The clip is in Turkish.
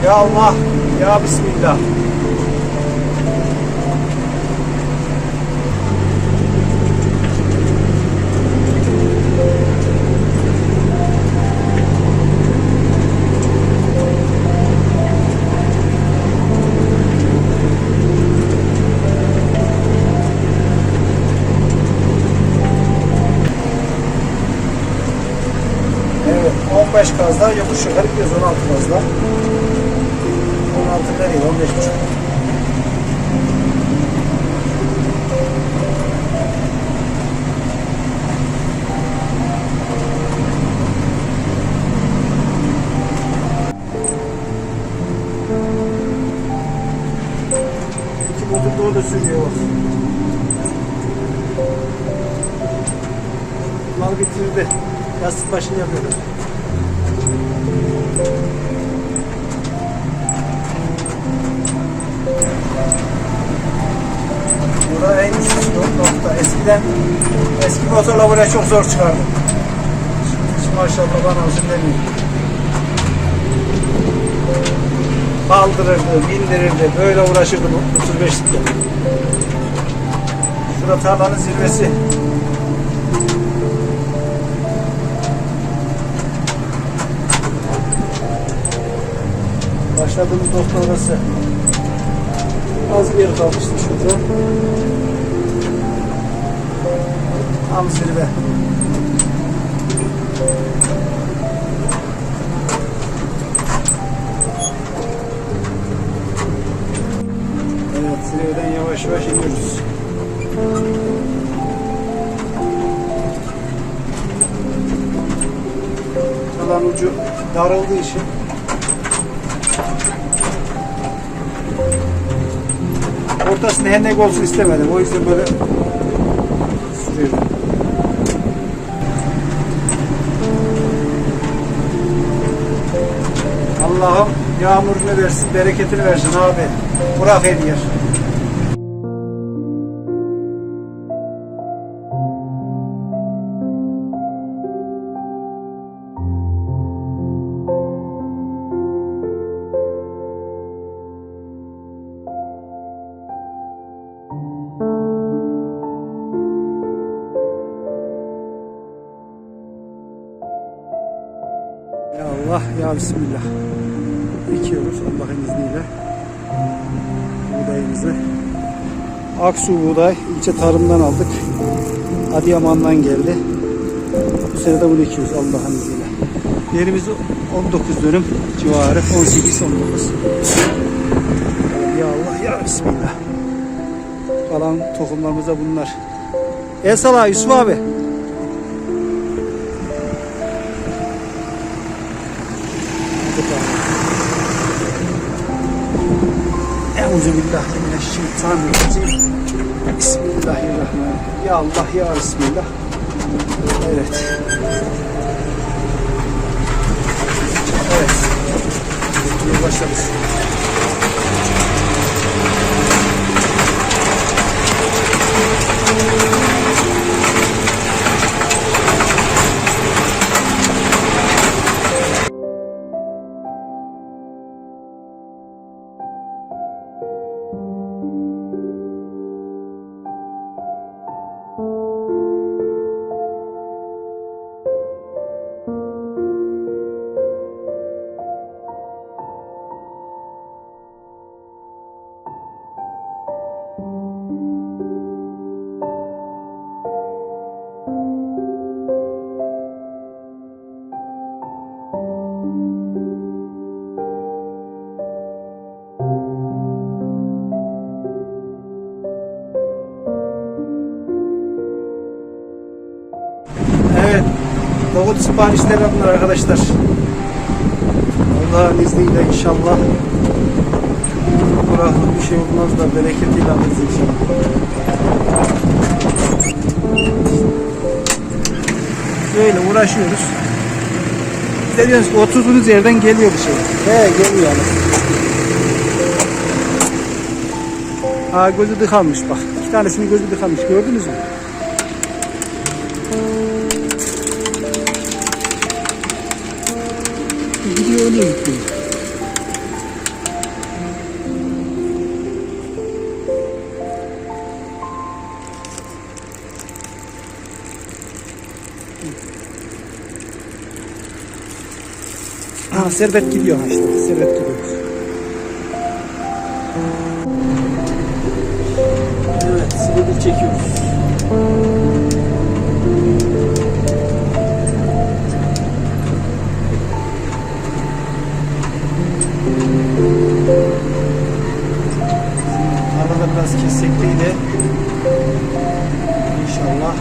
Ya Allah, ya Bismillah. Evet, 15 gazda yokuş yukarı gidiyoruz 16 gazda. 16 nereye? 15 buçuk. İki motor da orada sürüyor. Mal bitirdi. Yastık başını yapıyorlar. Eskiden eski motorla buraya çok zor çıkardım. Hiç maşallah bana olsun demiyorum. Kaldırırdı, bindirirdi. Böyle uğraşırdı bu 35'likle. Şurada tarlanın zirvesi. Başladığımız nokta orası. Az bir kalmıştı şurada. Tam zirve. Evet, zirveden yavaş yavaş iniyoruz. Alan ucu daraldığı için ortasında hendek olsun istemedim. O yüzden böyle sürüyorum. Allah'ım yağmurunu versin, bereketini versin abi. Bırak her yer. Ya Allah, ya Bismillah. Ekiyoruz Allah'ın izniyle. Buğdayımızı. Aksu buğday, ilçe tarımdan aldık. Adıyaman'dan geldi. Bu sene de bunu ekiyoruz Allah'ın izniyle. Yerimiz 19 dönüm civarı, 18-19. Ya Allah, ya Bismillah. Kalan tohumlarımız da bunlar. El sala Yusuf abi. Euzu billahi mineşşeytanirracim. Bismillahirrahmanirrahim. Ya Allah ya Bismillah. Evet. Evet. Bir you. Evet. Nohut siparişleri bunlar arkadaşlar. Allah'ın izniyle inşallah kuraklık bir şey olmaz da bereketiyle alırız inşallah. Böyle uğraşıyoruz. Biz de diyoruz ki oturduğunuz yerden geliyor bir şey. He geliyor. Ha gözü tıkanmış bak. İki tanesinin gözü tıkanmış gördünüz mü? diye öyle gittim. Ha servet gidiyor ha işte. Servet gidiyor. Evet, sınırı çekiyoruz. biraz kesikliğiydi. İnşallah